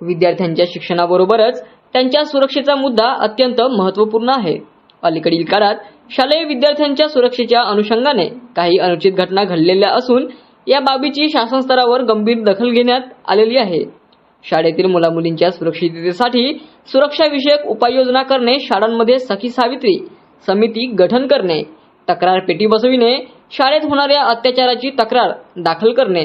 विद्यार्थ्यांच्या शिक्षणाबरोबरच त्यांच्या सुरक्षेचा मुद्दा अत्यंत महत्त्वपूर्ण आहे. अलीकडील काळात शालेय विद्यार्थ्यांच्या सुरक्षेच्या अनुषंगाने काही अनुचित घटना घडलेल्या असून या बाबीची शासन स्तरावर गंभीर दखल घेण्यात आलेली आहे. शाळेतील मुलामुलींच्या सुरक्षिततेसाठी सुरक्षाविषयक उपाययोजना करणे शाळांमध्ये सखी सावित्री समिती गठन करणे तक्रार पेटी बसविणे शाळेत होणाऱ्या अत्याचाराची तक्रार दाखल करणे.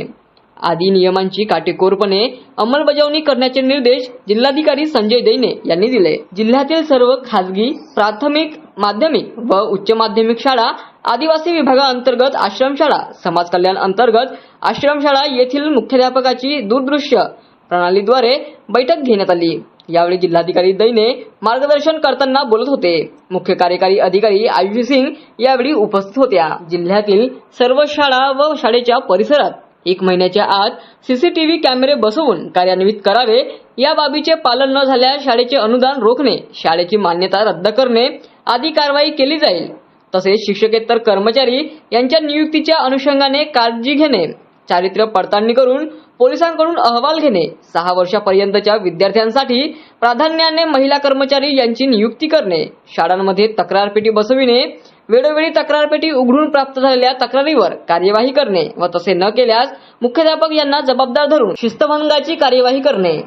आदी नियमांची काटेकोरपणे अंमलबजावणी करण्याचे निर्देश जिल्हाधिकारी संजय दैने यांनी दिले. जिल्ह्यातील सर्व खासगी प्राथमिक माध्यमिक व उच्च माध्यमिक शाळा आदिवासी विभागाअंतर्गत आश्रमशाळा समाज कल्याण अंतर्गत आश्रमशाळा येथील मुख्याध्यापकाची दूरदृश्य प्रणालीद्वारे बैठक घेण्यात आली. यावेळी जिल्हाधिकारी दैने मार्गदर्शन करताना बोलत होते. मुख्य कार्यकारी अधिकारी आयुषी सिंग यावेळी उपस्थित होत्या. जिल्ह्यातील सर्व शाळा व शाळेच्या परिसरात एक महिन्याच्या आत सीसीटीव्ही कॅमेरे बसवून कार्यान्वित करावे या बाबीचे पालन न झाल्यास शाळेचे अनुदान रोखणे शाळेची मान्यता रद्द करणे आदी कारवाई केली जाईल. तसेच शिक्षकेतर कर्मचारी यांच्या नियुक्तीच्या अनुषंगाने काळजी घेणे चारित्र्य पडताळणी करून पोलिसांकडून अहवाल घेणे सहा वर्षापर्यंतच्या विद्यार्थ्यांसाठी प्राधान्याने महिला कर्मचारी यांची नियुक्ती करणे शाळांमध्ये तक्रारपेटी बसविणे वेळोवेळी तक्रारपेटी उघडून प्राप्त झालेल्या तक्रारीवर कार्यवाही करणे व तसे न केल्यास मुख्याध्यापक यांना जबाबदार धरून शिस्तभंगाची कार्यवाही करणे.